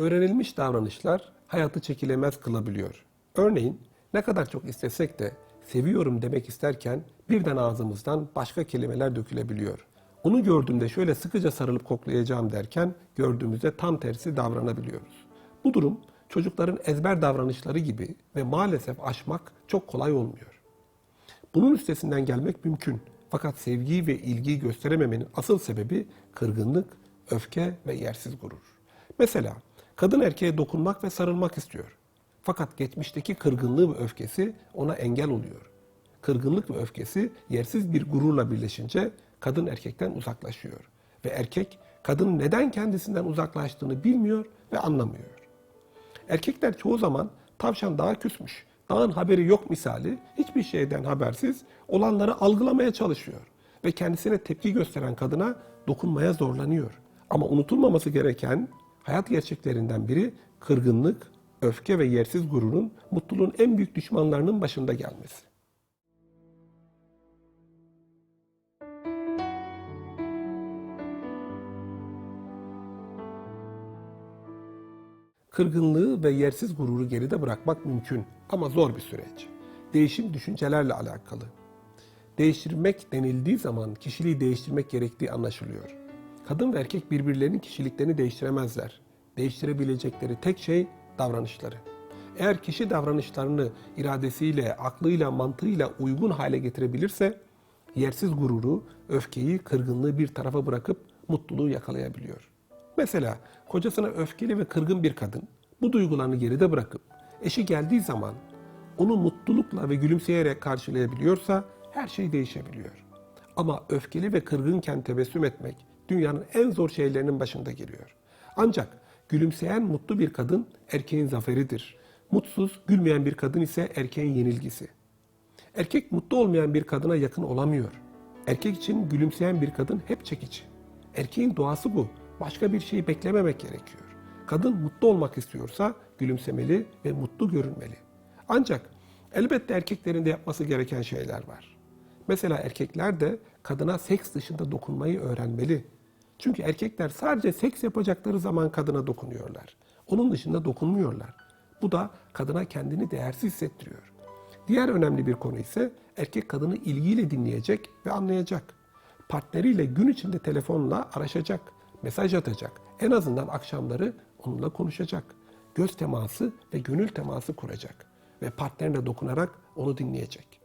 Öğrenilmiş davranışlar hayatı çekilemez kılabiliyor. Örneğin ne kadar çok istesek de seviyorum demek isterken birden ağzımızdan başka kelimeler dökülebiliyor. Onu gördüğümde şöyle sıkıca sarılıp koklayacağım derken gördüğümüzde tam tersi davranabiliyoruz. Bu durum çocukların ezber davranışları gibi ve maalesef aşmak çok kolay olmuyor. Bunun üstesinden gelmek mümkün. Fakat sevgiyi ve ilgiyi gösterememenin asıl sebebi kırgınlık, öfke ve yersiz gurur. Mesela kadın erkeğe dokunmak ve sarılmak istiyor. Fakat geçmişteki kırgınlığı ve öfkesi ona engel oluyor. Kırgınlık ve öfkesi yersiz bir gururla birleşince kadın erkekten uzaklaşıyor. Ve erkek kadının neden kendisinden uzaklaştığını bilmiyor ve anlamıyor. Erkekler çoğu zaman tavşan daha küsmüş, dağın haberi yok misali hiçbir şeyden habersiz olanları algılamaya çalışıyor. Ve kendisine tepki gösteren kadına dokunmaya zorlanıyor. Ama unutulmaması gereken hayat gerçeklerinden biri kırgınlık, öfke ve yersiz gururun mutluluğun en büyük düşmanlarının başında gelmesi. Kırgınlığı ve yersiz gururu geride bırakmak mümkün ama zor bir süreç. Değişim düşüncelerle alakalı. Değiştirmek denildiği zaman kişiliği değiştirmek gerektiği anlaşılıyor. Kadın ve erkek birbirlerinin kişiliklerini değiştiremezler. Değiştirebilecekleri tek şey davranışları. Eğer kişi davranışlarını iradesiyle, aklıyla, mantığıyla uygun hale getirebilirse yersiz gururu, öfkeyi, kırgınlığı bir tarafa bırakıp mutluluğu yakalayabiliyor. Mesela kocasına öfkeli ve kırgın bir kadın bu duygularını geride bırakıp eşi geldiği zaman onu mutlulukla ve gülümseyerek karşılayabiliyorsa her şey değişebiliyor. Ama öfkeli ve kırgınken tebessüm etmek dünyanın en zor şeylerinin başında geliyor. Ancak gülümseyen mutlu bir kadın erkeğin zaferidir. Mutsuz, gülmeyen bir kadın ise erkeğin yenilgisi. Erkek mutlu olmayan bir kadına yakın olamıyor. Erkek için gülümseyen bir kadın hep çekici. Erkeğin doğası bu. Başka bir şeyi beklememek gerekiyor. Kadın mutlu olmak istiyorsa gülümsemeli ve mutlu görünmeli. Ancak elbette erkeklerin de yapması gereken şeyler var. Mesela erkekler de kadına seks dışında dokunmayı öğrenmeli. Çünkü erkekler sadece seks yapacakları zaman kadına dokunuyorlar. Onun dışında dokunmuyorlar. Bu da kadına kendini değersiz hissettiriyor. Diğer önemli bir konu ise erkek kadını ilgiyle dinleyecek ve anlayacak. Partneriyle gün içinde telefonla araşacak, mesaj atacak. En azından akşamları onunla konuşacak. Göz teması ve gönül teması kuracak ve partnerine dokunarak onu dinleyecek.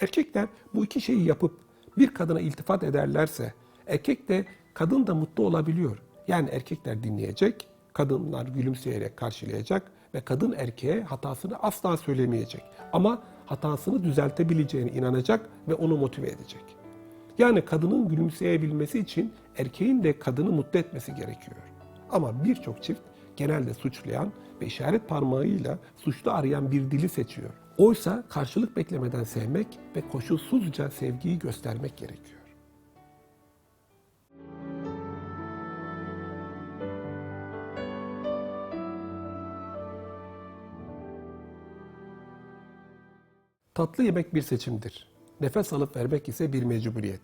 Erkekler bu iki şeyi yapıp bir kadına iltifat ederlerse erkek de kadın da mutlu olabiliyor. Yani erkekler dinleyecek, kadınlar gülümseyerek karşılayacak ve kadın erkeğe hatasını asla söylemeyecek. Ama hatasını düzeltebileceğine inanacak ve onu motive edecek. Yani kadının gülümseyebilmesi için erkeğin de kadını mutlu etmesi gerekiyor. Ama birçok çift genelde suçlayan ve işaret parmağıyla suçlu arayan bir dili seçiyor. Oysa karşılık beklemeden sevmek ve koşulsuzca sevgiyi göstermek gerekiyor. Tatlı yemek bir seçimdir. Nefes alıp vermek ise bir mecburiyet.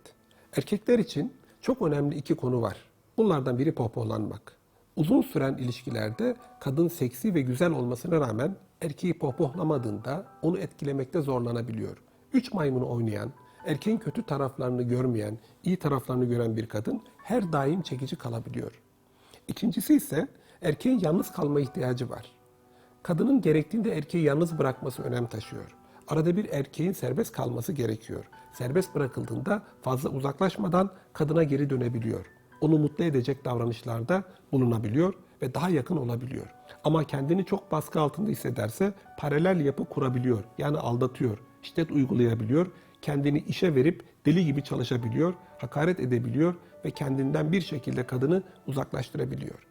Erkekler için çok önemli iki konu var. Bunlardan biri pohpohlanmak. Uzun süren ilişkilerde kadın seksi ve güzel olmasına rağmen erkeği pohpohlamadığında onu etkilemekte zorlanabiliyor. Üç maymunu oynayan, erkeğin kötü taraflarını görmeyen, iyi taraflarını gören bir kadın her daim çekici kalabiliyor. İkincisi ise erkeğin yalnız kalma ihtiyacı var. Kadının gerektiğinde erkeği yalnız bırakması önem taşıyor. Arada bir erkeğin serbest kalması gerekiyor. Serbest bırakıldığında fazla uzaklaşmadan kadına geri dönebiliyor. Onu mutlu edecek davranışlarda bulunabiliyor ve daha yakın olabiliyor. Ama kendini çok baskı altında hissederse paralel yapı kurabiliyor. Yani aldatıyor, şiddet uygulayabiliyor, kendini işe verip deli gibi çalışabiliyor, hakaret edebiliyor ve kendinden bir şekilde kadını uzaklaştırabiliyor.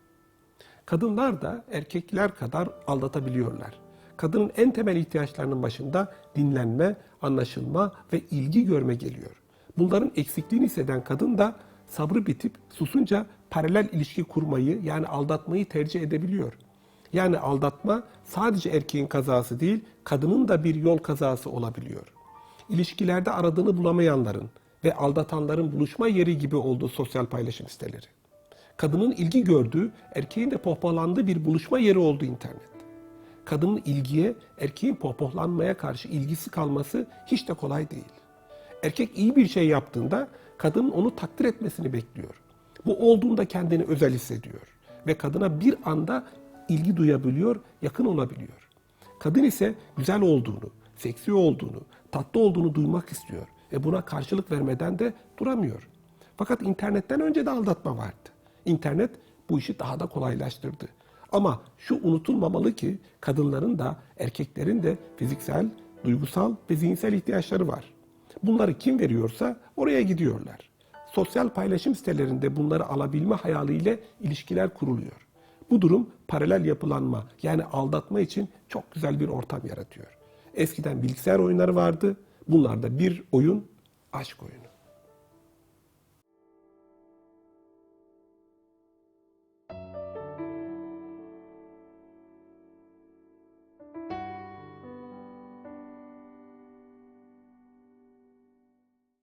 Kadınlar da erkekler kadar aldatabiliyorlar. Kadının en temel ihtiyaçlarının başında dinlenme, anlaşılma ve ilgi görme geliyor. Bunların eksikliğini hisseden kadın da sabrı bitip susunca paralel ilişki kurmayı yani aldatmayı tercih edebiliyor. Yani aldatma sadece erkeğin kazası değil, kadının da bir yol kazası olabiliyor. İlişkilerde aradığını bulamayanların ve aldatanların buluşma yeri gibi olduğu sosyal paylaşım siteleri. Kadının ilgi gördüğü, erkeğin de pohpohlandığı bir buluşma yeri oldu internet. Kadının ilgiye, erkeğin pohpohlanmaya karşı ilgisi kalması hiç de kolay değil. Erkek iyi bir şey yaptığında kadının onu takdir etmesini bekliyor. Bu olduğunda kendini özel hissediyor ve kadına bir anda ilgi duyabiliyor, yakın olabiliyor. Kadın ise güzel olduğunu, seksi olduğunu, tatlı olduğunu duymak istiyor ve buna karşılık vermeden de duramıyor. Fakat internetten önce de aldatma vardı. İnternet bu işi daha da kolaylaştırdı. Ama şu unutulmamalı ki kadınların da erkeklerin de fiziksel, duygusal ve zihinsel ihtiyaçları var. Bunları kim veriyorsa oraya gidiyorlar. Sosyal paylaşım sitelerinde bunları alabilme hayaliyle ilişkiler kuruluyor. Bu durum paralel yapılanma yani aldatma için çok güzel bir ortam yaratıyor. Eskiden bilgisayar oyunları vardı. Bunlar da bir oyun, aşk oyunu.